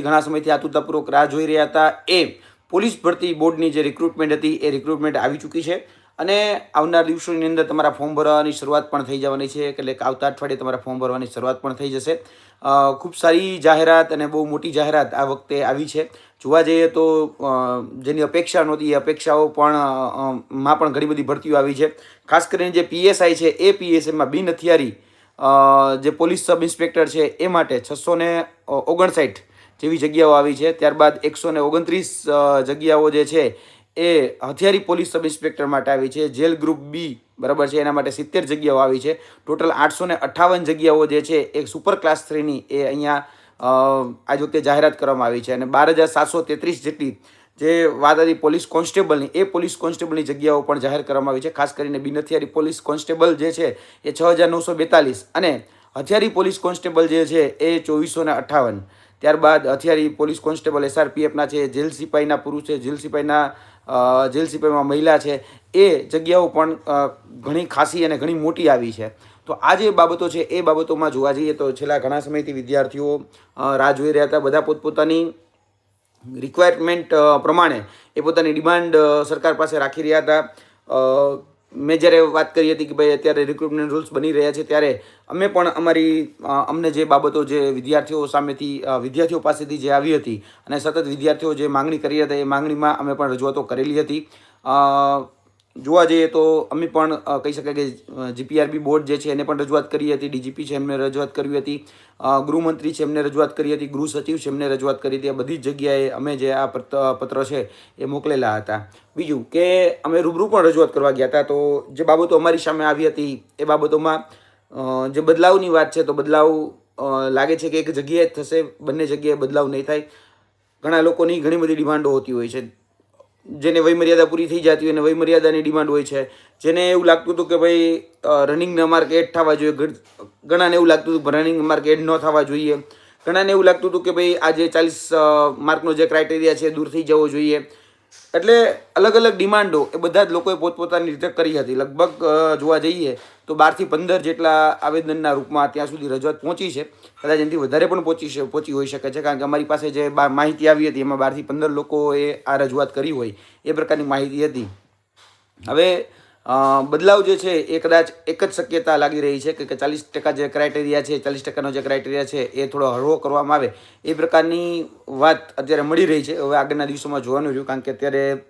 ઘણા સમયથી આતુરતાપૂર્વક રાહ જોઈ રહ્યા હતા. એ પોલીસ ભરતી બોર્ડની જે રિક્રુટમેન્ટ હતી, એ રિક્રુટમેન્ટ આવી ચૂકી છે. અને આવનાર દિવસોની અંદર તમારા ફોર્મ ભરવાની શરૂઆત પણ થઈ જવાની છે. એટલે કે આવતા અઠવાડિયે તમારા ફોર્મ ભરવાની શરૂઆત પણ થઈ જશે. ખૂબ સારી જાહેરાત અને બહુ મોટી જાહેરાત આ વખતે આવી છે. જોવા જઈએ તો જેની અપેક્ષા નહોતી, એ અપેક્ષાઓ પણ માં પણ ઘણી બધી ભરતીઓ આવી છે. ખાસ કરીને જે પીએસઆઈ છે, એ પીએસઆઈમાં બિન હથિયારી જે પોલીસ સબ ઇન્સ્પેક્ટર છે, એ માટે છસો ને ઓગણસાઠ જેવી જગ્યાઓ આવી છે. ત્યારબાદ એકસો ને ઓગણત્રીસ જગ્યાઓ જે છે એ હથિયારી પોલીસ સબ ઇન્સ્પેક્ટર માટે આવી છે. જેલ ગ્રુપ બી બરાબર છે, એના માટે સિત્તેર જગ્યાઓ આવી છે. ટોટલ આઠસો ને અઠ્ઠાવન જગ્યાઓ જે છે એ સુપર ક્લાસ થ્રીની એ અહીંયા આજ વખતે જાહેરાત કરવામાં આવી છે. અને બાર હજાર સાતસો તેત્રીસ જેટલી જે વાત હતી પોલીસ કોન્સ્ટેબલની, એ પોલીસ કોન્સ્ટેબલની જગ્યાઓ પણ જાહેર કરવામાં આવી છે. ખાસ કરીને બિનહથિયારી પોલીસ કોન્સ્ટેબલ જે છે એ છ હજાર નવસો બેતાલીસ અને હથિયારી પોલીસ કોન્સ્ટેબલ જે છે એ ચોવીસો ને અઠ્ઠાવન ત્યારબાદ હથિયારી પોલીસ કોન્સ્ટેબલ એસઆરપીએફના છે, જેલ સિપાહીના પુરુષ છે, જેલ સિપાહીના જેલ સિપાહીમાં મહિલા છે, એ જગ્યાઓ પણ ઘણી ખાસી અને ઘણી મોટી આવી છે. તો આ જે બાબતો છે, એ બાબતોમાં જોવા જઈએ તો છેલ્લા ઘણા સમયથી વિદ્યાર્થીઓ રાહ જોઈ રહ્યા હતા. બધા પોતપોતાની રિક્વાયરમેન્ટ પ્રમાણે એ પોતાની ડિમાન્ડ સરકાર પાસે રાખી રહ્યા હતા. મેં જ્યારે વાત કરી હતી કે ભાઈ અત્યારે રિક્રુટમેન્ટ રૂલ્સ બની રહ્યા છે, ત્યારે અમે પણ અમારી અમને જે બાબતો જે વિદ્યાર્થીઓ સામેથી વિદ્યાર્થીઓ પાસેથી જે આવી હતી અને સતત વિદ્યાર્થીઓ જે માંગણી કરી હતા, એ માંગણીમાં અમે પણ રજૂઆતો કરેલી હતી. જોવા જઈએ તો અમે પણ કહી શકાય કે જીપીઆરબી બોર્ડ જે છે એને પણ રજૂઆત કરી હતી, ડીજીપી છે એમને રજૂઆત કરી હતી ગૃહમંત્રી છે એમને રજૂઆત કરી હતી, ગૃહ સચિવ છે એમને રજૂઆત કરી હતી, આ બધી જગ્યાએ અમે જે આ પત્ર છે એ મોકલેલા હતા. બીજું કે અમે રૂબરૂ પણ રજૂઆત કરવા ગયા હતા, તો જે બાબતો અમારી સામે આવી હતી, એ બાબતોમાં જે બદલાવની વાત છે તો બદલાવ લાગે છે કે એક જગ્યાએ જ થશે, બંને જગ્યાએ બદલાવ નહીં થાય. ઘણા લોકોની ઘણી બધી ડિમાન્ડો હોતી હોય છે. જેને વયમર્યાદા પૂરી થઈ જતી હોય અને વયમર્યાદાની ડિમાન્ડ હોય છે, જેને એવું લાગતું હતું કે ભાઈ રનિંગના માર્ક એડ થવા જોઈએ ઘણાને એવું લાગતું હતું રનિંગ માર્ક એડ ન થવા જોઈએ. ઘણાને એવું લાગતું હતું કે ભાઈ આ જે ચાલીસ માર્કનો જે ક્રાઇટેરિયા છે દૂર થઈ જવો જોઈએ. એટલે અલગ અલગ ડિમાન્ડો એ બધા જ લોકોએ પોતપોતાની રીતે કરી હતી. લગભગ જોવા જઈએ તો બારથી પંદર જેટલા આવેદનના રૂપમાં ત્યાં સુધી રજૂઆત પહોંચી છે. કદાચ એનાથી વધારે પણ પહોંચી છે પહોંચી હોઈ શકે છે. કારણ કે અમારી પાસે જે માહિતી આવી હતી, એમાં બારથી પંદર લોકોએ આ રજૂઆત કરી હોય એ પ્રકારની માહિતી હતી. હવે બદલાવ જે છે એ કદાચ એક જ શક્યતા લાગી રહી છે કે- ચાલીસ ટકા જે ક્રાઇટેરિયા છે, ચાલીસ ટકાનો જે ક્રાઇટેરિયા છે એ થોડો હળવો કરવામાં આવે. એ પ્રકારની વાત અત્યારે મળી રહી છે. હવે આગળના દિવસોમાં જોવાનું રહ્યું કારણ કે અત્યારે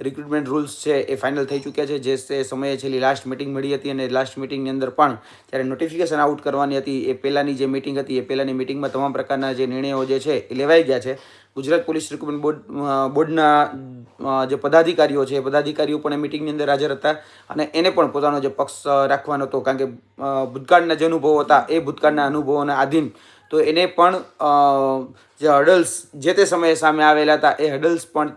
રિક્રુટમેન્ટ રૂલ્સ છે એ ફાઇનલ થઈ ચૂક્યા છે. જે સમયે છેલ્લી લાસ્ટ મિટિંગ મળી હતી અને લાસ્ટ મિટિંગની અંદર પણ જ્યારે નોટિફિકેશન આઉટ કરવાની હતી. એ પહેલાંની જે મિટિંગ હતી, એ પહેલાંની મિટિંગમાં તમામ પ્રકારના જે નિર્ણયો જે છે એ લેવાઈ ગયા છે. ગુજરાત પોલીસ રિક્રુટમેન્ટ બોર્ડ બોર્ડના જે પદાધિકારીઓ છે પદાધિકારીઓ પણ એ મિટિંગની અંદર હાજર હતા અને એને પણ પોતાનો જે પક્ષ રાખવાનો હતો. કારણ કે ભૂતકાળના જે અનુભવો હતા, એ ભૂતકાળના અનુભવોના આધીન તો એને પણ જે હર્ડલ્સ જે તે સમયે સામે આવેલા હતા, એ હર્ડલ્સ પણ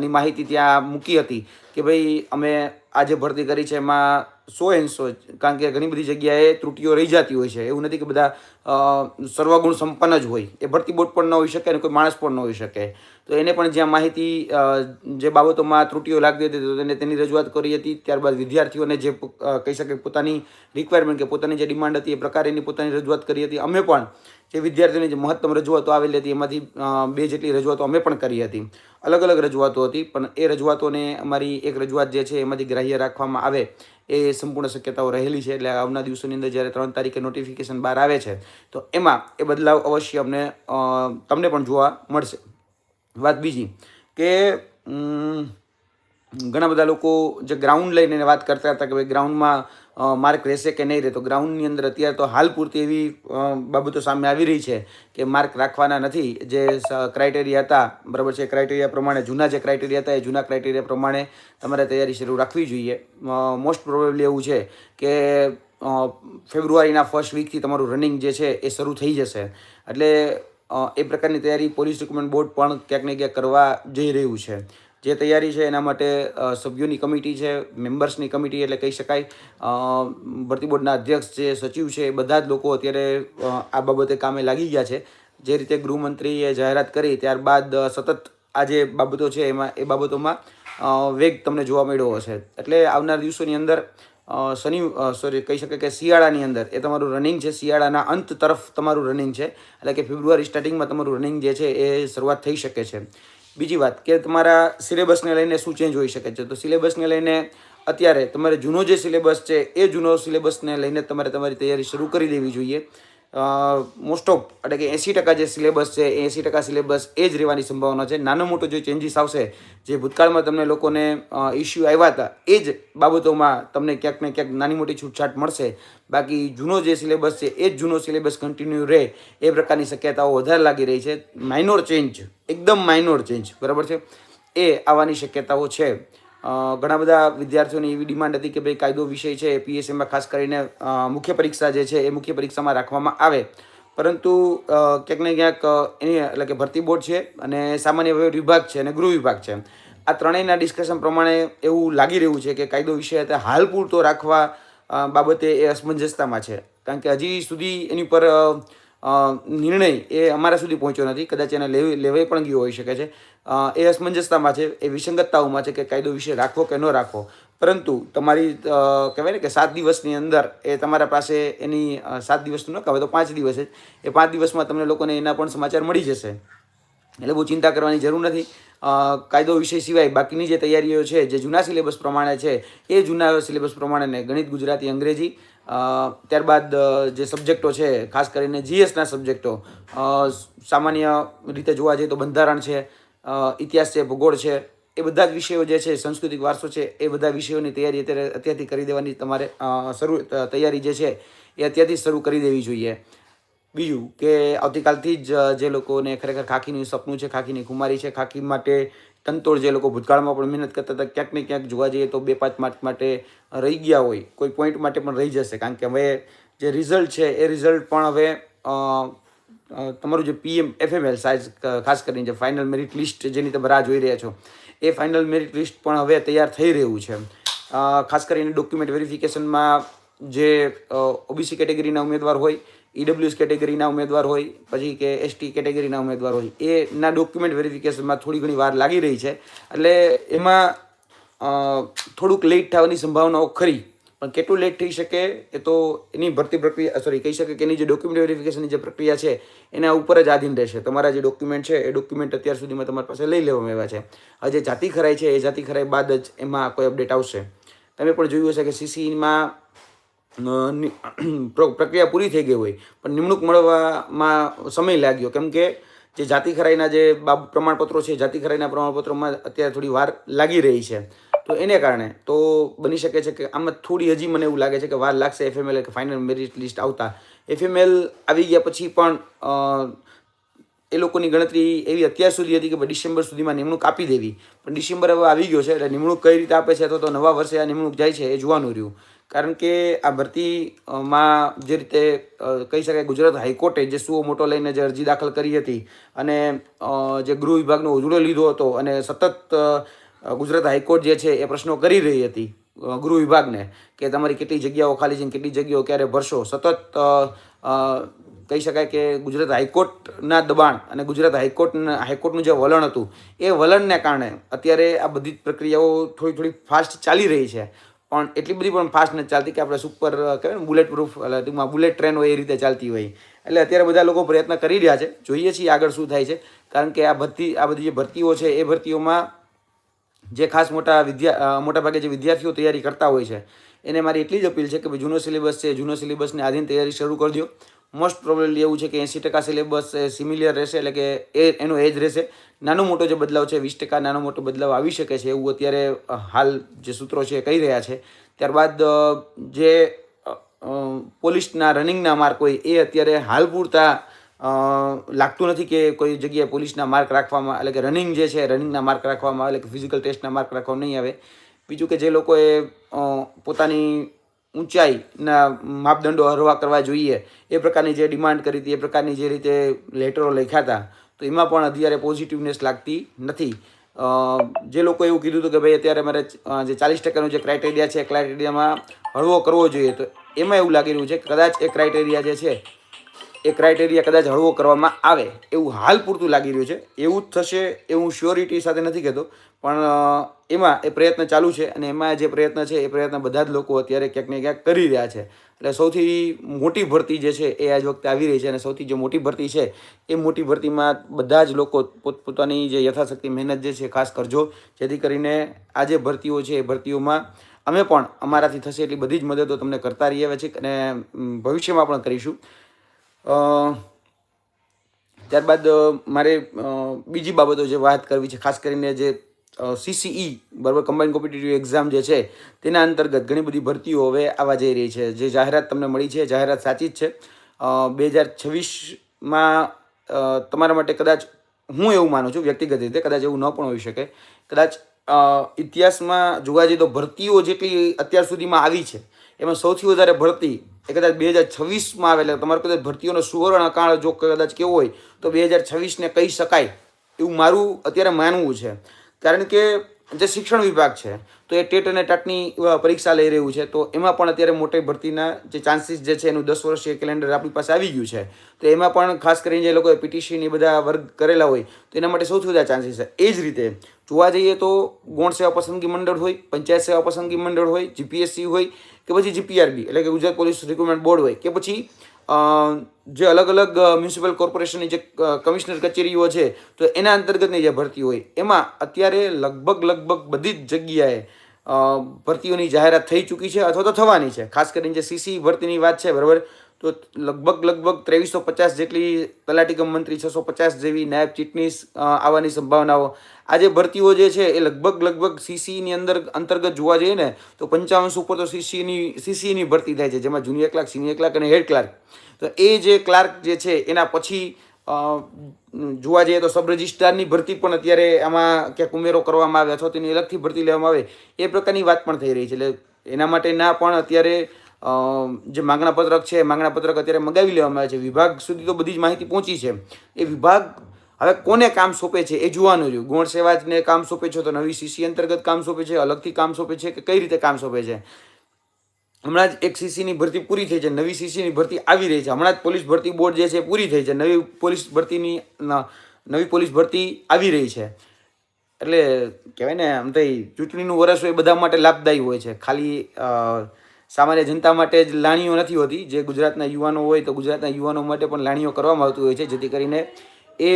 ની માહિતી ત્યાં મૂકી હતી કે ભાઈ અમે આ જે ભરતી કરી છે, એમાં સો એન સો, કારણ કે ઘણી બધી જગ્યાએ ત્રુટીઓ રહી જતી હોય છે. એવું નથી કે બધા સર્વગુણ સંપન્ન જ હોય. એ ભરતી બોર્ડ પણ ન હોઈ શકે અને કોઈ માણસ પણ ન હોઈ શકે. તો એને પણ જ્યાં માહિતી જે બાબતોમાં ત્રુટીઓ લાગતી હતી, તો તેને તેની રજૂઆત કરી હતી. ત્યારબાદ વિદ્યાર્થીઓને જે કહી શકે પોતાની રિક્વાયરમેન્ટ કે પોતાની જે ડિમાન્ડ હતી, એ પ્રકારેની પોતાની રજૂઆત કરી હતી. અમે પણ જે વિદ્યાર્થીઓની જે મહત્તમ રજૂઆતો આવેલી હતી, એમાંથી બે જેટલી રજૂઆતો અમે પણ કરી હતી. અલગ અલગ રજૂઆતો હતી, પણ એ રજૂઆતોને અમારી એક રજૂઆત જે છે, એમાંથી ગ્રાહ્ય રાખવામાં આવે, એ સંપૂર્ણ શક્યતાઓ રહેલી છે. એટલે આવના દિવસોની અંદર જ્યારે ત્રણ તારીખે નોટિફિકેશન બહાર આવે છે તો એમાં એ બદલાવ અવશ્ય અમને તમને પણ જોવા મળશે. વાત બીજી કે ઘણા બધા લોકો જે ગ્રાઉન્ડ લઈને વાત કરતા હતા કે ભાઈ ગ્રાઉન્ડમાં માર્ક રહેશે કે નહીં રહે, તો ગ્રાઉન્ડની અંદર અત્યારે તો હાલ પૂરતી એવી બાબતો સામે આવી રહી છે કે માર્ક રાખવાના નથી. જે ક્રાઇટેરિયા હતા, બરાબર છે ક્રાઇટેરિયા પ્રમાણે, જૂના જે ક્રાઇટેરિયા હતા એ જૂના ક્રાઇટેરિયા પ્રમાણે તમારે તૈયારી શરૂ રાખવી જોઈએ. મોસ્ટ પ્રોબેબલી એવું છે કે ફેબ્રુઆરીના ફર્સ્ટ વીકથી તમારું રનિંગ જે છે એ શરૂ થઈ જશે. એટલે એ પ્રકારની તૈયારી પોલીસ રિક્રુટમેન્ટ બોર્ડ પણ ક્યાંક ને ક્યાંક કરવા જઈ રહ્યું છે. જે તૈયારી છે એના માટે સભ્યોની કમિટી છે મેમ્બર્સની કમિટી એટલે કહી શકાય. ભરતી બોર્ડના અધ્યક્ષ છે સચિવ છે એ બધા જ લોકો અત્યારે આ બાબતે કામે લાગી ગયા છે. જે રીતે ગૃહમંત્રીએ જાહેરાત કરી ત્યારબાદ સતત આ જે બાબતો છે એમાં, એ બાબતોમાં વેગ તમને જોવા મળ્યો હશે. એટલે આવનાર દિવસોની અંદર શનિ સોરી કહી શકાય કે શિયાળાની અંદર. એ તમારું રનિંગ છે. શિયાળાના અંત તરફ તમારું રનિંગ છે. એટલે કે ફેબ્રુઆરી સ્ટાર્ટિંગમાં તમારું રનિંગ જે છે એ શરૂઆત થઈ શકે છે. બીજી વાત કે તમારા સિલેબસને લઈને શું ચેન્જ હોઈ શકે છે? તો સિલેબસને લઈને અત્યારે તમારે જૂનો જે સિલેબસ છે, એ જૂનો સિલેબસને લઈને તમારે તમારી તૈયારી શરૂ કરી દેવી જોઈએ. મોસ્ટ ઓફ એટલે કે એંસી ટકા જે સિલેબસ છે, એ એંસી ટકા સિલેબસ એ જ રહેવાની સંભાવના છે. નાનો મોટો જે ચેન્જીસ આવશે, જે ભૂતકાળમાં તમને લોકોને ઇસ્યુ આવ્યા હતા, એ જ બાબતોમાં તમને ક્યાંક ને ક્યાંક નાની મોટી છૂટછાટ મળશે. બાકી જૂનો જે સિલેબસ છે, એ જ જૂનો સિલેબસ કન્ટિન્યુ રહે, એ પ્રકારની શક્યતાઓ વધારે લાગી રહી છે. માઇનોર ચેન્જ એકદમ માઇનોર ચેન્જ બરાબર છે? એ આવવાની શક્યતાઓ છે. ઘણા બધા વિદ્યાર્થીઓની એવી ડિમાન્ડ હતી કે ભાઈ કાયદો વિષય છે પીએસએમમાં ખાસ કરીને મુખ્ય પરીક્ષા જે છે એ મુખ્ય પરીક્ષામાં રાખવામાં આવે. પરંતુ ક્યાંક ને ક્યાંક એની એટલે કે ભરતી બોર્ડ છે અને સામાન્ય વિભાગ છે અને ગૃહ વિભાગ છે. આ ત્રણેયના ડિસ્કશન પ્રમાણે એવું લાગી રહ્યું છે કે કાયદો વિષય અત્યારે હાલ પૂરતો રાખવા બાબતે એ અસમંજસતામાં છે. કારણ કે હજી સુધી એની પર અ, અ, નિર્ણય એ અમારા સુધી પહોંચ્યો નથી. કદાચ એને લેવી લેવાઈ પણ ગયો હોઈ શકે છે. એ અસમંજસતામાં છે, એ વિસંગતતાઓમાં છે કે કાયદો વિશે રાખવો કે ન રાખવો પરંતુ તમારી કહેવાય ને કે સાત દિવસની અંદર એ તમારા પાસે એની સાત દિવસનું ન કહેવાય, તો પાંચ દિવસ જ એ પાંચ દિવસમાં તમને લોકોને એના પણ સમાચાર મળી જશે. એટલે બહુ ચિંતા કરવાની જરૂર નથી. કાયદો વિષય સિવાય બાકીની જે તૈયારીઓ છે, જે જૂના સિલેબસ પ્રમાણે છે, એ જૂના સિલેબસ પ્રમાણે ગણિત, ગુજરાતી, અંગ્રેજી ત્યારબાદ જે સબ્જેક્ટો છે, ખાસ કરીને જીએસના સબ્જેક્ટો સામાન્ય રીતે જોવા જઈએ તો બંધારણ છે ઇતિહાસ છે, ભૂગોળ છે, એ બધા જ વિષયો જે છે, સાંસ્કૃતિક વારસો છે, એ બધા વિષયોની તૈયારી અત્યારે અત્યારથી કરી દેવાની તમારે શરૂ તૈયારી જે છે, એ અત્યારથી શરૂ કરી દેવી જોઈએ. બીજું કે આવતીકાલથી જ જે લોકોને ખરેખર ખાખીનું સપનું છે, ખાખીની ખુમારી છે, ખાખી માટે તનતોડ જે લોકો ભૂતકાળમાં પણ મહેનત કરતા હતા, ક્યાંક ને ક્યાંક જોવા જઈએ તો બે પાંચ માર્ક માટે રહી ગયા હોય, કોઈ પોઈન્ટ માટે પણ રહી જશે, કારણ કે હવે જે રિઝલ્ટ છે, એ રિઝલ્ટ પણ હવે તમારું જે પીએમ એફએમએલ સાઇઝ ખાસ કરીને જે ફાઇનલ મેરિટ લિસ્ટ જેની તમે રાહ જોઈ રહ્યા છો, એ ફાઇનલ મેરિટ લિસ્ટ પણ હવે તૈયાર થઈ રહ્યું છે. ખાસ કરીને ડોક્યુમેન્ટ વેરિફિકેશનમાં જે ઓબીસી કેટેગરીના ઉમેદવાર હોય ઈડબ્લ્યુએસ કેટેગરીના ઉમેદવાર હોય, પછી કે એસટી કેટેગરીના ઉમેદવાર હોય એના ડોક્યુમેન્ટ વેરિફિકેશનમાં થોડી ઘણી વાર લાગી રહી છે. એટલે એમાં થોડુંક લેટ થવાની સંભાવનાઓ ખરી. પણ કેટલું લેટ થઈ શકે એ તો એની ભરતી પ્રક્રિયા સોરી કહી શકે કે એની જે ડોક્યુમેન્ટ વેરિફિકેશનની જે પ્રક્રિયા છે, એના ઉપર જ આધીન રહેશે. તમારા જે ડોક્યુમેન્ટ છે, એ ડોક્યુમેન્ટ અત્યાર સુધીમાં તમારી પાસે લઈ લેવામાં આવ્યા છે. આ જે જાતિ ખરાઈ છે, એ જાતિ ખરાઈ બાદ જ એમાં કોઈ અપડેટ આવશે. તમે પણ જોયું હશે કે સીસીમાં પ્રક્રિયા પૂરી થઈ ગઈ હોય, પણ નિમણૂક મળવામાં સમય લાગ્યો. કેમ કે જે જાતિ ખરાઈના જે બાબ, પ્રમાણપત્રો છે, જાતિ ખરાઈના પ્રમાણપત્રોમાં અત્યારે થોડી વાર લાગી રહી છે. તો એને કારણે તો બની શકે છે કે આમાં થોડી હજી મને એવું લાગે છે કે વાર લાગશે એફએમએલ કે ફાઇનલ મેરિટ લિસ્ટ આવતા. એફએમએલ આવી ગયા પછી પણ એ લોકોની ગણતરી એવી અત્યાર સુધી હતી કે ડિસેમ્બર સુધીમાં નિમણૂક આપી દેવી. પણ ડિસેમ્બર હવે આવી ગયો છે એટલે નિમણૂક કઈ રીતે આપે છે અથવા તો નવા વર્ષે આ નિમણૂક જાય છે એ જોવાનું રહ્યું. કારણ કે આ ભરતીમાં જે રીતે કહી શકાય ગુજરાત હાઈકોર્ટે જે સુઓ મોટો લઈને જે અરજી દાખલ કરી હતી અને જે ગૃહ વિભાગનો ઉજળો લીધો હતો અને સતત ગુજરાત હાઈકોર્ટ જે છે એ પ્રશ્નો કરી રહી હતી ગૃહ વિભાગને કે તમારી કેટલી જગ્યાઓ ખાલી છે કેટલી જગ્યાઓ ક્યારે ભરશો? સતત કહી શકાય કે ગુજરાત હાઈકોર્ટના દબાણ અને ગુજરાત હાઈકોર્ટના હાઈકોર્ટનું જે વલણ હતું, એ વલણને કારણે અત્યારે આ બધી જ પ્રક્રિયાઓ થોડી થોડી ફાસ્ટ ચાલી રહી છે. પણ એટલી બધી પણ ફાસ્ટ નથી ચાલતી કે આપણે સુપર કહેવાય ને બુલેટ પ્રૂફ, એટલે ટૂંકમાં બુલેટ ટ્રેન હોય એ રીતે ચાલતી હોય. એટલે અત્યારે બધા લોકો પ્રયત્ન કરી રહ્યા છે. જોઈએ છીએ આગળ શું થાય છે. કારણ કે આ ભરતી, આ બધી જે ભરતીઓ છે એ ભરતીઓમાં જે ખાસ મોટા વિદ્યા મોટા ભાગે જે વિદ્યાર્થીઓ તૈયારી કરતા હોય છે, એને મારી એટલી જ અપીલ છે કે ભાઈ જૂનો સિલેબસ છે, જૂનો સિલેબસને આધીન તૈયારી શરૂ કરી દો. મોસ્ટ પ્રોબેબલી એવું છે કે એંસી ટકા સિલેબસ સિમિલિયર રહેશે, એટલે કે એ, એનો એજ રહેશે. નાનો મોટો જે બદલાવ છે, વીસ ટકા નાનો મોટો બદલાવ આવી શકે છે એવું અત્યારે હાલ જે સૂત્રો છે એ કહી રહ્યા છે. ત્યારબાદ જે પોલીસના રનિંગના માર્ક હોય એ અત્યારે હાલ પૂરતા લાગતું નથી કે કોઈ જગ્યાએ પોલીસના માર્ક રાખવામાં, એટલે કે રનિંગ જે છે રનિંગના માર્ક રાખવામાં એટલે કે ફિઝિકલ ટેસ્ટના માર્ક રાખવામાં નહીં આવે. બીજું કે જે લોકોએ પોતાની ઊંચાઈના માપદંડો હરવા કરવા જોઈએ, એ પ્રકારની જે ડિમાન્ડ કરી હતી, એ પ્રકારની જે રીતે લેટરો લખ્યા હતા, તો એમાં પણ અત્યારે પોઝિટિવનેસ લાગતી નથી. જે લોકો એવું કીધું હતું કે ભાઈ અત્યારે મારે જે ચાલીસ ટકાનું જે ક્રાઇટેરિયા છે ક્રાઇટેરિયામાં હળવો કરવો જોઈએ, તો એમાં એવું લાગી રહ્યું છે કદાચ એ ક્રાઇટેરિયા જે છે એ ક્રાઇટેરિયા કદાચ હળવો કરવામાં આવે, એવું હાલ પૂરતું લાગી રહ્યું છે. એવું જ થશે એવું શ્યોરિટી સાથે નથી કહેતો, પણ એમાં એ પ્રયત્ન ચાલુ છે અને એમાં જે પ્રયત્ન છે, એ પ્રયત્ન બધા જ લોકો અત્યારે ક્યાંક ને ક્યાંક કરી રહ્યા છે. એટલે સૌથી મોટી ભરતી જે છે, એ આજ વખતે આવી રહી છે અને સૌથી જે મોટી ભરતી છે, એ મોટી ભરતીમાં બધા જ લોકો પોતપોતાની જે યથાશક્તિ મહેનત જે છે, ખાસ કરજો. જેથી કરીને આ જે ભરતીઓ છે, એ ભરતીઓમાં અમે પણ અમારાથી થશે એટલી બધી જ મદદો તમને કરતા રહીએ છીએ અને ભવિષ્યમાં પણ કરીશું. ત્યારબાદ મારે બીજી બાબતો જે વાત કરવી છે, ખાસ કરીને જે સીસીઈ બરાબર કમ્બાઇન કોમ્પિટિટિવ એક્ઝામ જે છે, તેના અંતર્ગત ઘણી બધી ભરતીઓ હવે આવવા જઈ રહી છે. જે જાહેરાત તમને મળી છે જાહેરાત સાચી જ છે. બે હજાર છવ્વીસમાં તમારા માટે કદાચ હું એવું માનું છું, વ્યક્તિગત રીતે કદાચ એવું ન પણ હોઈ શકે. કદાચ ઇતિહાસમાં જોવા જઈએ તો ભરતીઓ જેટલી અત્યાર સુધીમાં આવી છે એમાં સૌથી વધારે ભરતી એ કદાચ બે હજાર છવ્વીસમાં આવે, એટલે તમારે કદાચ ભરતીઓનો સુવર્ણકાળ જો કદાચ કેવો હોય, તો બે હજાર છવ્વીસને કહી શકાય એવું મારું અત્યારે માનવું છે. કારણ કે જે શિક્ષણ વિભાગ છે, તો એ ટેટ અને ટાટની પરીક્ષા લઈ રહ્યું છે, તો એમાં પણ અત્યારે મોટી ભરતીના જે ચાન્સીસ જે છે એનું દસ વર્ષીય કેલેન્ડર આપણી પાસે આવી ગયું છે. તો એમાં પણ ખાસ કરીને જે લોકોએ પીટીસી ની બધા વર્ગ કરેલા હોય, તો એના માટે સૌથી વધારે ચાન્સીસ છે. એ જ રીતે જોવા જઈએ તો ગૌણ સેવા પસંદગી મંડળ હોય, પંચાયત સેવા પસંદગી મંડળ હોય જીપીએસસી હોય કે પછી જીપીઆરબી એટલે કે ગુજરાત પોલીસ રિક્રુટમેન્ટ બોર્ડ હોય કે પછી જે અલગ અલગ મ્યુનિસિપલ કોર્પોરેશનની જે કમિશનર કચેરીઓ છે તો એના અંતર્ગતની જે ભરતી હોય એમાં અત્યારે લગભગ લગભગ બધી જ જગ્યાએ ભરતીઓની જાહેરાત થઈ ચૂકી છે અથવા તો થવાની છે. ખાસ કરીને જે સીસી ભરતીની વાત છે, બરાબર? તો લગભગ લગભગ ત્રેવીસો પચાસ જેટલી તલાટીકમ મંત્રી છસો પચાસ જેવી નાયબ ચીટનીસ આવવાની સંભાવનાઓ. આજે ભરતીઓ જે છે એ લગભગ લગભગ સીસીની અંદર અંતર્ગત જોવા જઈએ ને, તો પંચાવનસો ઉપર તો સીસીની સીસીની ભરતી થાય છે, જેમાં જુનિયર ક્લાર્ક, સિનિયર ક્લાર્ક અને હેડ ક્લાર્ક. તો એ જે ક્લાર્ક જે છે એના પછી જોવા જઈએ તો સબ રજિસ્ટ્રારની ભરતી પણ અત્યારે આમાં ક્યાંક ઉમેરો કરવામાં આવે અથવા તેની અલગથી ભરતી લેવામાં આવે, એ પ્રકારની વાત પણ થઈ રહી છે. એટલે એના માટેના પણ અત્યારે જે માંગણા પત્રક છે માંગણા પત્રક અત્યારે મગાવી લેવામાં આવે છે. વિભાગ સુધી તો બધી જ માહિતી પહોંચી છે. એ વિભાગ હવે કોને કામ સોંપે છે એ જોવાનું રહ્યું. ગૌણ સેવાને કામ સોંપે છે તો નવી સીસી અંતર્ગત કામ સોંપે છે, અલગથી કામ સોંપે છે કે કઈ રીતે કામ સોંપે છે? હમણાં જ એક સીસીની ભરતી પૂરી થઈ છે, નવી સીસીની ભરતી આવી રહી છે. હમણાં જ પોલીસ ભરતી બોર્ડ જે છે પૂરી થઈ છે. નવી પોલીસ ભરતીની નવી પોલીસ ભરતી આવી રહી છે. એટલે કહેવાય ને, આમ તો ઈ ચૂંટણીનું વર્ષ હોય બધા માટે લાભદાયી હોય છે. ખાલી સામાન્ય જનતા માટે જ લાણીઓ નથી હોતી. જે ગુજરાતના યુવાનો હોય તો ગુજરાતના યુવાનો માટે પણ લાણીઓ કરવામાં આવતી હોય છે. જેથી કરીને એ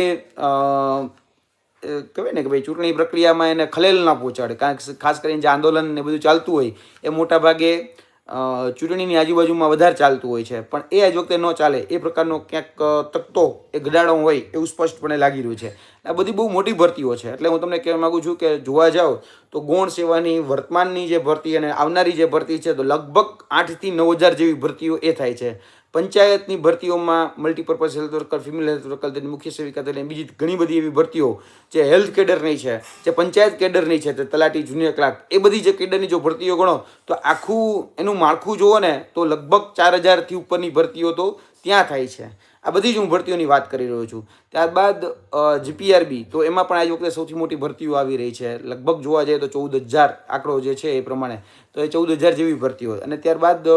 કહેવાય ને કે ભાઈ ચૂંટણી પ્રક્રિયામાં એને ખલેલ ના પહોંચાડે. કારણ ખાસ કરીને જે આંદોલન ને બધું ચાલતું હોય એ મોટા ભાગે અ, ચૂંટણીની આજુબાજુમાં વધારે ચાલતું હોય છે. પણ એ આજ વખતે ન ચાલે, એ પ્રકારનો ક્યાંક તકતો એ ગડાડો હોય એવું સ્પષ્ટપણે લાગી રહ્યું છે. આ બધી બહુ મોટી ભરતીઓ છે. એટલે હું તમને કહેવા માગું છું કે જોવા જાઓ તો ગૌણ સેવાની વર્તમાનની જે ભરતી અને આવનારી જે ભરતી છે, તો લગભગ આઠથી નવ હજાર જેવી ભરતીઓ એ થાય છે. પંચાયતની ભરતીઓમાં multipurpose health worker female health worker તેની મુખ્ય સેવિકા એટલે બીજી ઘણી બધી એવી ભરતીઓ જે હેલ્થ કેડરની છે, જે પંચાયત કેડરની છે તે તલાટી જુનિયર ક્લાર્ક એ બધી જે કેડરની જો ભરતીઓ ગણો, તો આખું એનું માળખું જુઓ ને, તો લગભગ ચાર હજારથી ઉપરની ભરતીઓ તો ત્યાં થાય છે. આ બધી જ હું ભરતીઓની વાત કરી રહ્યો છું. ત્યારબાદ જીપીઆરબી તો એમાં પણ આજ વખતે સૌથી મોટી ભરતીઓ આવી રહી છે. લગભગ જોવા જઈએ તો ચૌદ હજાર આંકડો જે છે એ પ્રમાણે, તો એ ચૌદ હજાર જેવી ભરતીઓ અને ત્યારબાદ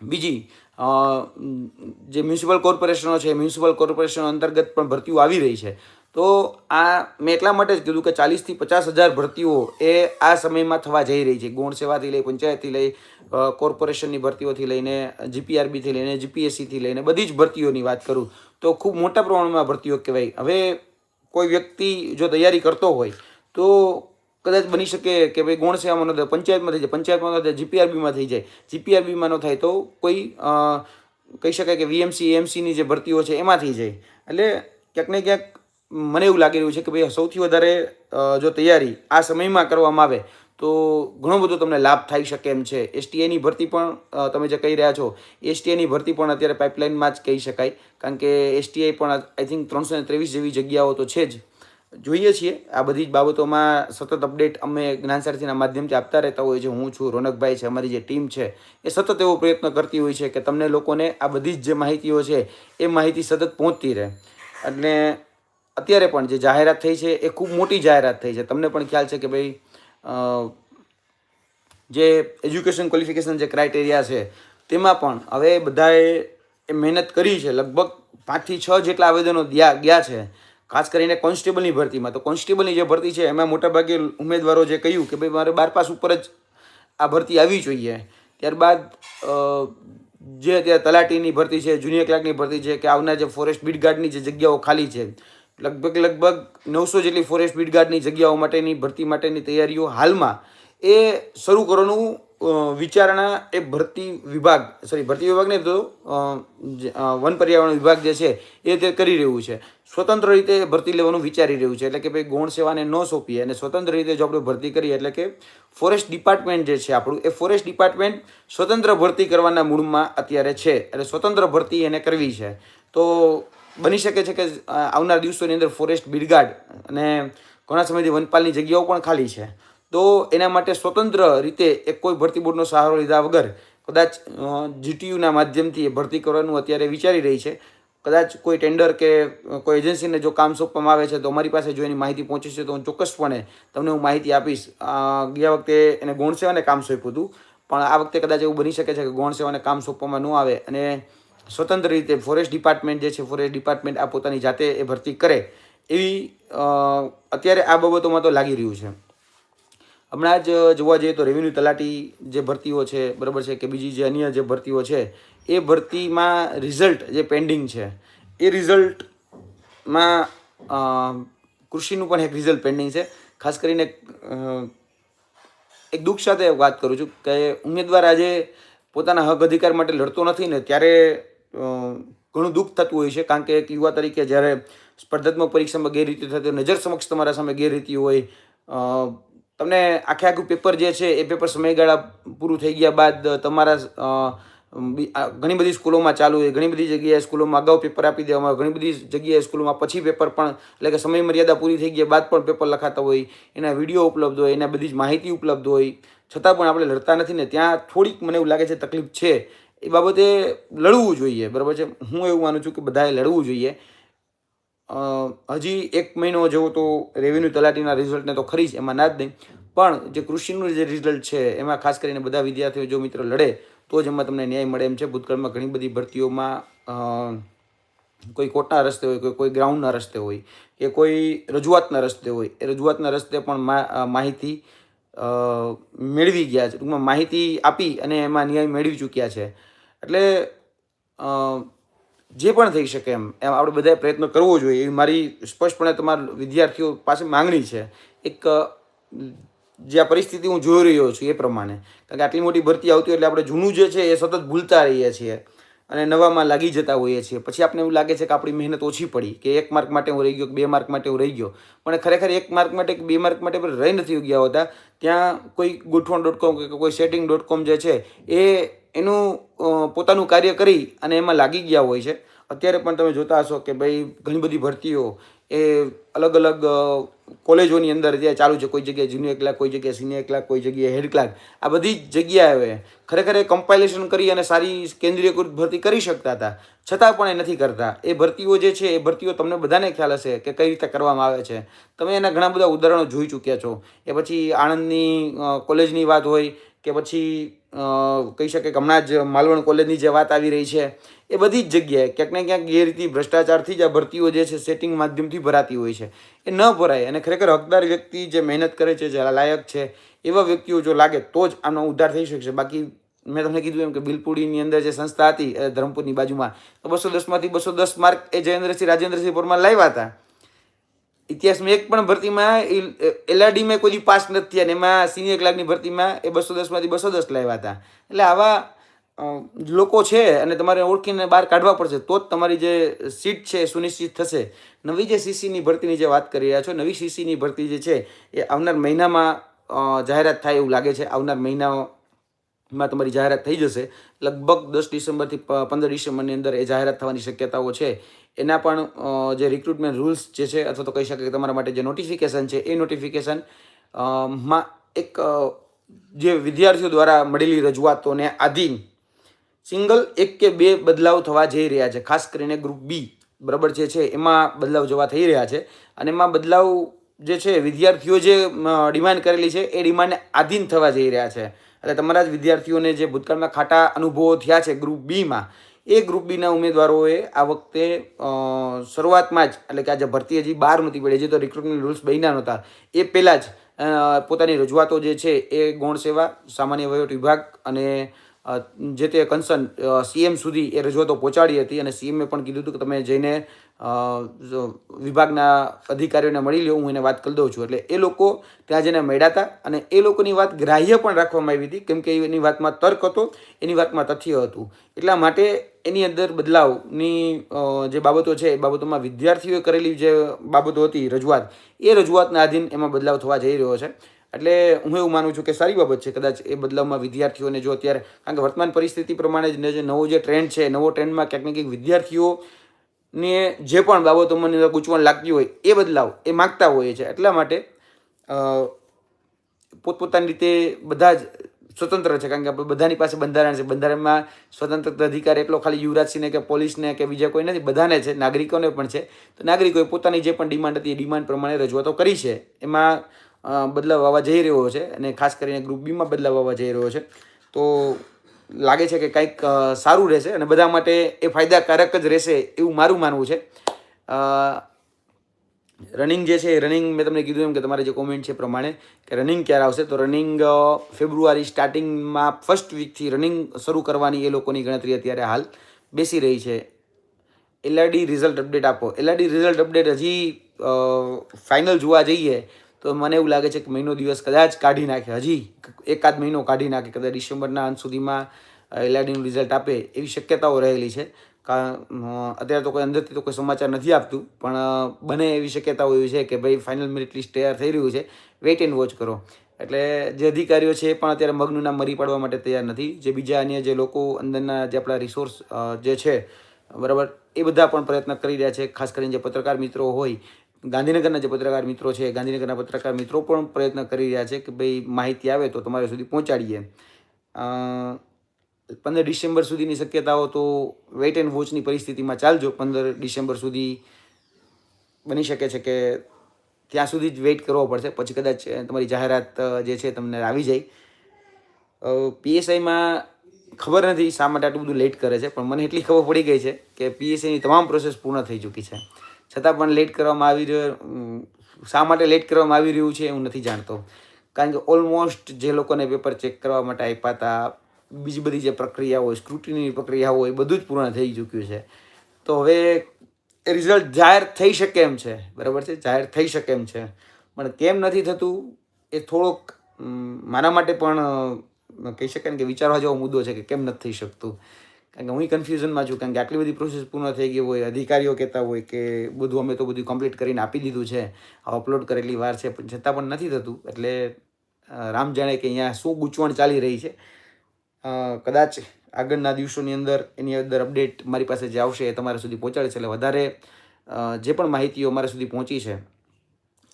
બીજી જે મ્યુનિસિપલ કોર્પોરેશનો છે, મ્યુનિસિપલ કોર્પોરેશન અંતર્ગત પણ ભરતીઓ આવી રહી છે. તો આ મેં એટલા માટે જ કીધું કે ચાલીસથી પચાસ હજાર ભરતીઓ એ આ સમયમાં થવા જઈ રહી છે. ગૌણ સેવાથી લઈ, પંચાયતથી લઈ કોર્પોરેશનની ભરતીઓથી લઈને, જીપીઆરબીથી લઈને, જીપીએસસીથી લઈને બધી જ ભરતીઓની વાત કરું, તો ખૂબ મોટા પ્રમાણમાં ભરતીઓ કહેવાય. હવે કોઈ વ્યક્તિ જો તૈયારી કરતો હોય, તો કદાચ બની શકે કે ભાઈ ગૌણ સેવામાં ન થાય, પંચાયતમાં થઈ જાય, પંચાયતમાં ન થાય, જીપીઆરબીમાં થઈ જાય. જીપીઆરબીમાં ન થાય તો કોઈ કહી શકાય કે વીએમસી એમસીની જે ભરતીઓ છે એમાં થઈ જાય. એટલે ક્યાંક ને ક્યાંક મને એવું લાગી રહ્યું છે કે ભાઈ સૌથી વધારે જો તૈયારી આ સમયમાં કરવામાં આવે તો ઘણો બધો તમને લાભ થઈ શકે એમ છે. એસટીઆઈની ભરતી પણ તમે જે કહી રહ્યા છો, એસટીઆઈની ભરતી પણ અત્યારે પાઇપલાઇનમાં જ કહી શકાય. કારણ કે એસટીઆઈ પણ આઈ થિંક ત્રણસો ત્રેવીસ જેવી જગ્યાઓ તો છે જ. જોઈએ છીએ. આ બધી જ બાબતોમાં સતત અપડેટ અમે જ્ઞાનસારથીના માધ્યમથી આપતા રહેતા હોઈએ છે હું છું, રોનકભાઈ છે, અમારી જે ટીમ છે, એ સતત એવો પ્રયત્ન કરતી હોય છે કે તમને લોકોને આ બધી જ જે માહિતીઓ છે, એ માહિતી સતત પહોંચતી રહે. અને અત્યારે પણ જે જાહેરાત થઈ છે, એ ખૂબ મોટી જાહેરાત થઈ છે. તમને પણ ખ્યાલ છે કે ભાઈ જે એજ્યુકેશન ક્વોલિફિકેશન જે ક્રાઇટેરિયા છે, તેમાં પણ હવે બધાએ એ મહેનત કરી છે. લગભગ પાંચથી છ જેટલા આવેદનો દ્યા, ગયા છે. ખાસ કરીને કોન્સ્ટેબલની ભરતીમાં. તો કોન્સ્ટેબલની જે ભરતી છે, એમાં મોટાભાગે ઉમેદવારો જે કહ્યું કે, ભાઈ, મારે બાર પાસ ઉપર જ આ ભરતી આવવી જોઈએ. ત્યારબાદ જે અત્યારે તલાટીની ભરતી છે, જુનિયર ક્લાર્કની ભરતી છે, કે આવનાર જે ફોરેસ્ટ બીટગાર્ડની જે જગ્યાઓ ખાલી છે, લગભગ લગભગ નવસો જેટલી ફોરેસ્ટ બીટગાર્ડની જગ્યાઓ માટેની ભરતી માટેની તૈયારીઓ હાલમાં એ શરૂ કરવાનું વિચારણા એ ભરતી વિભાગ સોરી ભરતી વિભાગ નહીં, તો વન પર્યાવરણ વિભાગ જે છે, એ તે કરી રહ્યું છે. સ્વતંત્ર રીતે ભરતી લેવાનું વિચારી રહ્યું છે, એટલે કે ભાઈ ગૌણ સેવાને ન સોંપીએ અને સ્વતંત્ર રીતે જો આપણે ભરતી કરીએ, એટલે કે ફોરેસ્ટ ડિપાર્ટમેન્ટ જે છે આપણું, એ ફોરેસ્ટ ડિપાર્ટમેન્ટ સ્વતંત્ર ભરતી કરવાના મૂળમાં અત્યારે છે, એટલે સ્વતંત્ર ભરતી એને કરવી છે. તો બની શકે છે કે આવનાર દિવસોની અંદર ફોરેસ્ટ બિરગાડ અને ઘણા સમયથી વનપાલની જગ્યાઓ પણ ખાલી છે. તો એના માટે સ્વતંત્ર રીતે એક કોઈ ભરતી બોર્ડનો સહારો લીધા વગર કદાચ જીટીયુના માધ્યમથી એ ભરતી કરવાનું અત્યારે વિચારી રહી છે. કદાચ કોઈ ટેન્ડર કે કોઈ એજન્સીને જો કામ સોંપવામાં આવે છે તો અમારી પાસે જો એની માહિતી પહોંચે છે તો હું ચોક્કસપણે તમને હું માહિતી આપીશ. ગયા વખતે એને ગૌણ સેવાને કામ સોંપ્યું હતું. પણ આ વખતે કદાચ એવું બની શકે છે કે ગૌણ સેવાને કામ સોંપવામાં ન આવે અને સ્વતંત્ર રીતે ફોરેસ્ટ ડિપાર્ટમેન્ટ જે છે ફોરેસ્ટ ડિપાર્ટમેન્ટ આ પોતાની જાતે એ ભરતી કરે એવી અત્યારે આ બાબતોમાં તો લાગી રહ્યું છે. હમણાં જ જોવા જઈએ તો રેવન્યુ તલાટી જે ભરતીઓ છે, બરાબર છે, કે બીજી જે અન્ય જે ભરતીઓ છે, એ ભરતીમાં રિઝલ્ટ જે પેન્ડિંગ છે, એ રિઝલ્ટમાં કૃષિનું પણ એક રિઝલ્ટ પેન્ડિંગ છે. ખાસ કરીને એક દુઃખ સાથે વાત કરું છું કે ઉમેદવાર આજે પોતાના હક અધિકાર માટે લડતો નથી ને ત્યારે ઘણું દુઃખ થતું હોય છે. કારણ કે એક યુવા તરીકે જ્યારે સ્પર્ધાત્મક પરીક્ષામાં ગેરરીતિ થતી નજર સમક્ષ તમારા સામે ગેરરીતિ હોય તમને આખે આખું પેપર જે છે, એ પેપર સમયગાળા પૂરું થઈ ગયા બાદ તમારા ઘણી બધી સ્કૂલોમાં ચાલુ હોય ઘણી બધી જગ્યાએ સ્કૂલોમાં અગાઉ પેપર આપી દેવામાં ઘણી બધી જગ્યાએ સ્કૂલોમાં પછી પેપર પણ, એટલે કે સમય મર્યાદા પૂરી થઈ ગયા બાદ પણ પેપર લખાતા હોય, એના વીડિયો ઉપલબ્ધ હોય, એના બધી જ માહિતી ઉપલબ્ધ હોય. છતાં પણ આપણે લડતા નથી ને, ત્યાં થોડીક મને એવું લાગે છે તકલીફ છે. એ બાબતે લડવું જોઈએ, બરાબર છે? હું એવું માનું છું કે બધાએ લડવું જોઈએ. હજી એક મહિનો જેવો તો રેવન્યુ તલાટીના રિઝલ્ટને તો ખરી જ, એમાં ના જ નહીં. પણ જે કૃષિનું જે રિઝલ્ટ છે, એમાં ખાસ કરીને બધા વિદ્યાર્થીઓ જો મિત્ર લડે, તો જ એમાં તમને ન્યાય મળે એમ છે. ભૂતકાળમાં ઘણી બધી ભરતીઓમાં કોઈ કોર્ટના રસ્તે હોય, કોઈ કોઈ ગ્રાઉન્ડના રસ્તે હોય, કે કોઈ રજૂઆતના રસ્તે હોય. એ રજૂઆતના રસ્તે પણ માહિતી મેળવી ગયા છે. ટૂંકમાં માહિતી આપી અને એમાં ન્યાય મેળવી ચૂક્યા છે. એટલે જે પણ થઈ શકે એમ એમ આપણે બધાએ પ્રયત્ન કરવો જોઈએ. એવી મારી સ્પષ્ટપણે તમારા વિદ્યાર્થીઓ પાસે માંગણી છે. એક જે આ પરિસ્થિતિ હું જોઈ રહ્યો છું એ પ્રમાણે. કારણ કે આટલી મોટી ભરતી આવતી હોય એટલે આપણે જૂનું જે છે એ સતત ભૂલતા રહીએ છીએ અને નવામાં લાગી જતા હોઈએ છીએ. પછી આપણે એવું લાગે છે કે આપણી મહેનત ઓછી પડી, કે એક માર્ક માટે હું રહી ગયો બે માર્ક માટે હું રહી ગયો. પણ ખરેખર એક માર્ક માટે કે બે માર્ક માટે પણ રહી નથી ગયા હોતા. ત્યાં કોઈ ગોઠવણ ડોટ કોમ કે કોઈ સેટિંગ ડોટ કોમ જે છે એ એનું પોતાનું કાર્ય કરી અને એમાં લાગી ગયા હોય છે. અત્યારે પણ તમે જોતા હશો કે ભાઈ ઘણી બધી ભરતીઓ એ અલગ અલગ કોલેજોની અંદર જે ચાલુ છે, કોઈ જગ્યાએ જુનિયર ક્લાર્ક કોઈ જગ્યાએ સિનિયર ક્લાર્ક કોઈ જગ્યાએ હેડ ક્લાર્ક આ બધી જગ્યાએ જગ્યાએ ખરેખર એ કમ્પાઇલેશન કરી અને સારી કેન્દ્રીયકૃત ભરતી કરી શકતા હતા. છતાં પણ એ નથી કરતા. એ ભરતીઓ જે છે, એ ભરતીઓ તમને બધાને ખ્યાલ હશે કે કઈ રીતે કરવામાં આવે છે. તમે એના ઘણા બધા ઉદાહરણો જોઈ ચૂક્યા છો. એ પછી આણંદની કોલેજની વાત હોય કે પછી કહી શકે કે હમણાં જ માલવણ કોલેજની જે વાત આવી રહી છે, એ બધી જ જગ્યાએ ક્યાંક ને ક્યાંક ગેરરીતિ ભ્રષ્ટાચારથી જ આ ભરતીઓ જે છે સેટિંગ માધ્યમથી ભરાતી હોય છે. એ ન ભરાય અને ખરેખર હકદાર વ્યક્તિ જે મહેનત કરે છે, જે લાયક છે, એવા વ્યક્તિઓ જો લાગે તો જ આનો ઉદ્ધાર થઈ શકશે. બાકી મેં તમને કીધું એમ કે બિલપુડીની અંદર જે સંસ્થા હતી ધરમપુરની બાજુમાં, તો બસો દસમાંથી બસો દસ માર્ક એ જયેન્દ્રસિંહ, રાજેન્દ્રસિંહ પરમાર લાવ્યા હતા. ઇતિહાસમાં એક પણ ભરતીમાં એલઆરડીમાં કોઈ પાસ નથી થયા અને એમાં સિનિયર ક્લાર્કની ભરતીમાં એ બસો દસમાંથી બસો દસ લાવ્યા હતા. એટલે આવા લોકો છે અને તમારે ઓળખીને બહાર કાઢવા પડશે, તો જ તમારી જે સીટ છે એ સુનિશ્ચિત થશે. નવી જે સીસીની ભરતીની જે વાત કરી રહ્યા છો, નવી સીસીની ભરતી જે છે એ આવનાર મહિનામાં જાહેરાત થાય એવું લાગે છે. આવનાર મહિનામાં તમારી જાહેરાત થઈ જશે. લગભગ દસ ડિસેમ્બરથી પંદર ડિસેમ્બરની અંદર એ જાહેરાત થવાની શક્યતાઓ છે. એના પણ જે રિક્રુટમેન્ટ રૂલ્સ જે છે, અથવા તો કહી શકાય કે તમારા માટે જે નોટિફિકેશન છે, એ નોટિફિકેશનમાં એક જે વિદ્યાર્થીઓ દ્વારા મળેલી રજૂઆતોને આધીન સિંગલ એક કે બે બદલાવ થવા જઈ રહ્યા છે. ખાસ કરીને ગ્રુપ બી બરાબર જે છે, એમાં બદલાવ જોવા થઈ રહ્યા છે. અને એમાં બદલાવ જે છે, વિદ્યાર્થીઓ જે ડિમાન્ડ કરેલી છે, એ ડિમાન્ડને આધીન થવા જઈ રહ્યા છે. એટલે તમારા જ વિદ્યાર્થીઓને જે ભૂતકાળમાં ખાટા અનુભવો થયા છે ગ્રુપ બીમાં એ ગ્રુપ બીના ઉમેદવારોએ આ વખતે શરૂઆતમાં જ, એટલે કે આજે ભરતી હજી બહાર નહોતી પડી, હજી તો રિક્રુટમેન્ટ રૂલ્સ બન્યા નહોતા. એ પહેલાં જ પોતાની રજૂઆતો જે છે એ ગૌણ સેવા, સામાન્ય વહીવટ વિભાગ અને જે તે કન્સર્ન સીએમ સુધી એ રજૂઆતો પહોંચાડી હતી અને સીએમએ પણ કીધું હતું કે તમે જઈને વિભાગના અધિકારીઓને મળી લ્યો, હું એને વાત કરી દઉં છું. એટલે એ લોકો ત્યાં જઈને મળ્યા હતા અને એ લોકોની વાત ગ્રાહ્ય પણ રાખવામાં આવી હતી. કેમ કે એની વાતમાં તર્ક હતો, એની વાતમાં તથ્ય હતું. એટલા માટે એની અંદર બદલાવની જે બાબતો છે, એ બાબતોમાં વિદ્યાર્થીઓએ કરેલી જે બાબતો હતી, રજૂઆત, એ રજૂઆતના આધીન એમાં બદલાવ થવા જઈ રહ્યો છે. એટલે હું એવું માનું છું કે સારી બાબત છે. કદાચ એ બદલાવમાં વિદ્યાર્થીઓને જો અત્યારે, કારણ કે વર્તમાન પરિસ્થિતિ પ્રમાણે જ નવો જે ટ્રેન્ડ છે, નવો ટ્રેન્ડમાં ક્યાંક ને ક્યાંક વિદ્યાર્થીઓને જે પણ બાબતો મને ગૂંચવણ લાગતી હોય એ બદલાવ એ માગતા હોય છે એટલા માટે પોતપોતાની રીતે બધા જ સ્વતંત્ર છે. કારણ કે આપણે બધાની પાસે બંધારણ છે. બંધારણમાં સ્વતંત્ર અધિકાર એટલો ખાલી યુવરાજસિંહને કે પોલીસને કે બીજા કોઈ નથી, બધાને છે. નાગરિકોને પણ છે. તો નાગરિકોએ પોતાની જે પણ ડિમાન્ડ હતી એ ડિમાન્ડ પ્રમાણે રજૂઆતો કરી છે. એમાં બદલાવ આવવા જઈ રહ્યો છે અને ખાસ કરીને ગ્રુપ બીમાં બદલાવ આવવા જઈ રહ્યો છે. તો લાગે છે કે કંઈક સારું રહેશે અને બધા માટે એ ફાયદાકારક જ રહેશે એવું મારું માનવું છે. રનિંગ જે છે રનિંગ મેં તમને કીધું એમ કે તમારે જે કોમેન્ટ છે પ્રમાણે કે રનિંગ ક્યારે આવશે? તો રનિંગ ફેબ્રુઆરી સ્ટાર્ટિંગમાં ફર્સ્ટ વીકથી રનિંગ શરૂ કરવાની એ લોકોની ગણતરી અત્યારે હાલ બેસી રહી છે. એલઆરડી રિઝલ્ટ અપડેટ આપો. એલઆરડી રિઝલ્ટ અપડેટ હજી ફાઇનલ જોવા જઈએ તો મને એવું લાગે છે કે મહિનો દિવસ કદાચ કાઢી નાખે. હજી એકાદ મહિનો કાઢી નાખે. કદાચ ડિસેમ્બરના અંત સુધીમાં એલઆઈડીનું રિઝલ્ટ આપે એવી શક્યતાઓ રહેલી છે. કારણ અત્યારે તો કોઈ અંદરથી તો કોઈ સમાચાર નથી આપતું, પણ બને એવી શક્યતાઓ એવી છે કે ભાઈ ફાઇનલ મેરિટ લિસ્ટ તૈયાર થઈ રહ્યું છે. વેઇટ એન્ડ વોચ કરો. એટલે જે અધિકારીઓ છે એ પણ અત્યારે મગનું નામ મરી પાડવા માટે તૈયાર નથી. જે બીજા અન્ય જે લોકો અંદરના જે આપણા રિસોર્સ જે છે, બરાબર, એ બધા પણ પ્રયત્ન કરી રહ્યા છે. ખાસ કરીને જે પત્રકાર મિત્રો હોય ગાંધીનગરના જે પત્રકાર મિત્રો છે, ગાંધીનગરના પત્રકાર મિત્રો પણ પ્રયત્ન કરી રહ્યા છે કે ભાઈ માહિતી આવે તો તમારા સુધી પહોંચાડીએ. પંદર ડિસેમ્બર સુધીની શક્યતાઓ તો વેઇટ એન્ડ વોચની પરિસ્થિતિમાં ચાલજો. પંદર ડિસેમ્બર સુધી બની શકે છે કે ત્યાં સુધી જ વેઇટ કરવો પડશે. પછી કદાચ તમારી જાહેરાત જે છે તમને આવી જાય. પીએસઆઈમાં ખબર નથી શા માટે આટલું બધું લેટ કરે છે, પણ મને એટલી ખબર પડી ગઈ છે કે પીએસઆઈની તમામ પ્રોસેસ પૂર્ણ થઈ ચૂકી છે. છતાં પણ લેટ કરવામાં આવી રહ્યો શા માટે લેટ કરવામાં આવી રહ્યું છે હું નથી જાણતો. કારણ કે ઓલમોસ્ટ જે લોકોને પેપર ચેક કરવા માટે આપ્યા હતા, બીજી બધી જે પ્રક્રિયા હોય સ્ક્રુટિની પ્રક્રિયા હોય, એ બધું જ પૂર્ણ થઈ ચૂક્યું છે. તો હવે રિઝલ્ટ જાહેર થઈ શકે એમ છે, બરાબર છે? જાહેર થઈ શકે એમ છે. પણ કેમ નથી થતું એ થોડોક મારા માટે પણ કહી શકાય ને કે વિચારવા જેવો મુદ્દો છે કે કેમ નથી થઈ શકતું. કારણ કે હું કન્ફ્યુઝનમાં છું, કારણ કે આટલી બધી પ્રોસેસ પૂર્ણ થઈ ગઈ હોય, અધિકારીઓ કહેતા હોય કે બધું અમે તો બધું કમ્પ્લીટ કરીને આપી દીધું છે અપલોડ કરેલી વાર છે, પણ છતાં પણ નથી થતું. એટલે રામ જાણે કે અહીંયા શું ગૂંચવણ ચાલી રહી છે. કદાચ આગળના દિવસોની અંદર એની અંદર અપડેટ મારી પાસે જે આવશે એ તમારા સુધી પહોંચાડે છે. એટલે વધારે જે પણ માહિતીઓ મારા સુધી પહોંચી છે,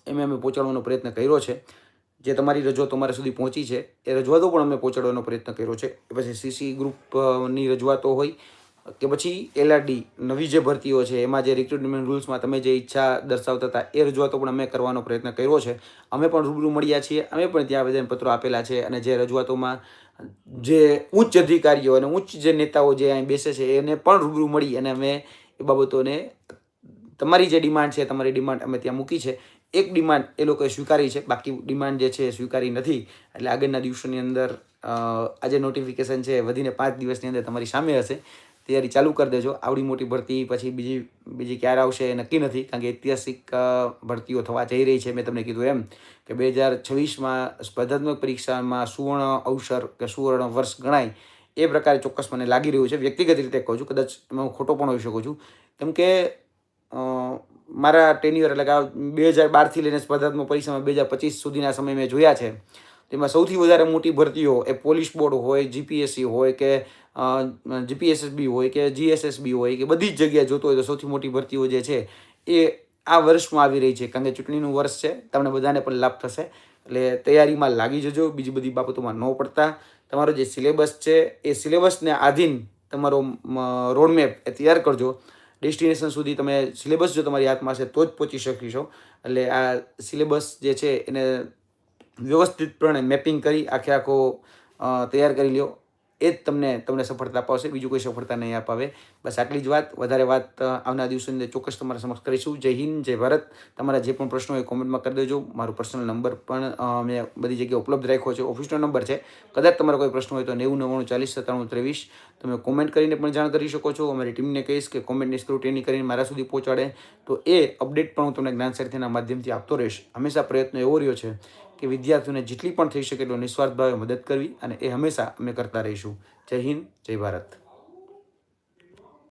એમ અમે પહોંચાડવાનો પ્રયત્ન કર્યો છે. જે તમારી રજૂઆતો અમારા સુધી પહોંચી છે, એ રજૂઆતો પણ અમે પહોંચાડવાનો પ્રયત્ન કર્યો છે. પછી સીસી ગ્રુપની રજૂઆતો હોય, કે પછી એલઆરડી નવી જે ભરતીઓ છે, એમાં જે રિક્રુટમેન્ટ રૂલ્સમાં તમે જે ઈચ્છા દર્શાવતા હતા, એ રજૂઆતો પણ અમે કરવાનો પ્રયત્ન કર્યો છે. અમે પણ રૂબરૂ મળ્યા છીએ, અમે પણ ત્યાં આવેદનપત્રો આપેલા છે અને જે રજૂઆતોમાં જે ઉચ્ચ અધિકારીઓ અને ઉચ્ચ જે નેતાઓ જે અહીં બેસે છે, એને પણ રૂબરૂ મળી અને અમે એ બાબતોને તમારી જે ડિમાન્ડ છે, તમારી ડિમાન્ડ અમે ત્યાં મૂકી છે. એક ડિમાન્ડ એ લોકોએ સ્વીકારી છે, બાકી ડિમાન્ડ જે છે એ સ્વીકારી નથી. એટલે આગળના દિવસોની અંદર આજે નોટિફિકેશન છે વધીને પાંચ દિવસની અંદર તમારી સામે હશે. તૈયારી ચાલુ કરી દેજો. આવડી મોટી ભરતી, પછી બીજી બીજી ક્યારે આવશે એ નક્કી નથી, કારણ કે ઐતિહાસિક ભરતીઓ થવા જઈ રહી છે, મેં તમને કીધું એમ કે બે હજાર છવ્વીસમાં સ્પર્ધાત્મક પરીક્ષામાં સુવર્ણ અવસર કે સુવર્ણ વર્ષ ગણાય એ પ્રકારે ચોક્કસ મને લાગી રહ્યું છે. વ્યક્તિગત રીતે કહું છું, કદાચ એમાં હું ખોટો પણ હોઈ શકું છું. કેમ કે મારા ટેન્યુઅર એટલે કે બે હજાર બારથી લઈને સ્પર્ધાત્મક પરીક્ષામાં બે હજાર પચીસ સુધીના સમય મેં જોયા છે. તેમાં સૌથી વધારે મોટી ભરતીઓ એ પોલીસ બોર્ડ હોય જીપીએસસી હોય કે જીપીએસએસબી હોય કે જીએસએસબી હોય કે બધી જ જગ્યાએ જોતો હોય તો સૌથી મોટી ભરતીઓ જે છે એ આ વર્ષમાં આવી રહી છે. કારણ કે ચૂંટણીનું વર્ષ છે, તમને બધાને પણ લાભ થશે. એટલે તૈયારીમાં લાગી જજો, બીજી બધી બાબતોમાં ન પડતા. તમારો જે સિલેબસ છે એ સિલેબસને આધીન તમારો રોડમેપ એ તૈયાર કરજો. ડેસ્ટિનેશન સુધી તમે સિલેબસ જો તમારી હાથમાં હશે તો જ પહોંચી શકીશો. એટલે આ સિલેબસ જે છે એને વ્યવસ્થિતપણે મેપિંગ કરી આખે આખો તૈયાર કરી લ્યો. એ જ તમને તમને સફળતા અપાવશે, બીજું કોઈ સફળતા નહીં અપાવે. બસ આટલી જ વાત. વધારે વાત આવનાર દિવસોની અંદર ચોક્કસ તમારા સમક્ષ કરીશું. જય હિન્દ, જય ભારત. તમારા જે પણ પ્રશ્નો હોય કોમેન્ટમાં કરી દેજો. મારો પર્સનલ નંબર પણ મેં બધી જગ્યાએ ઉપલબ્ધ રાખ્યો છે. ઓફિસનો નંબર છે. કદાચ તમારો કોઈ પ્રશ્ન હોય તો નેવું નવ્વાણું ચાલીસ સત્તાણું ત્રેવીસ. તમે કોમેન્ટ કરીને પણ જાણ કરી શકો છો. અમારી ટીમને કહીશ કે કોમેન્ટની સ્ક્રુટિની કરીને મારા સુધી પહોંચાડે. તો એ અપડેટ પણ હું તમને જ્ઞાન સાથેના માધ્યમથી આપતો રહીશ. હંમેશા પ્રયત્ન એવો રહ્યો છે કે વિદ્યાર્થીઓને જેટલી પણ થઈ શકે એટલો નિસ્વાર્થ ભાવે મદદ કરવી અને એ હંમેશા અમે કરતા રહીશું. જય હિન્દ, જય ભારત.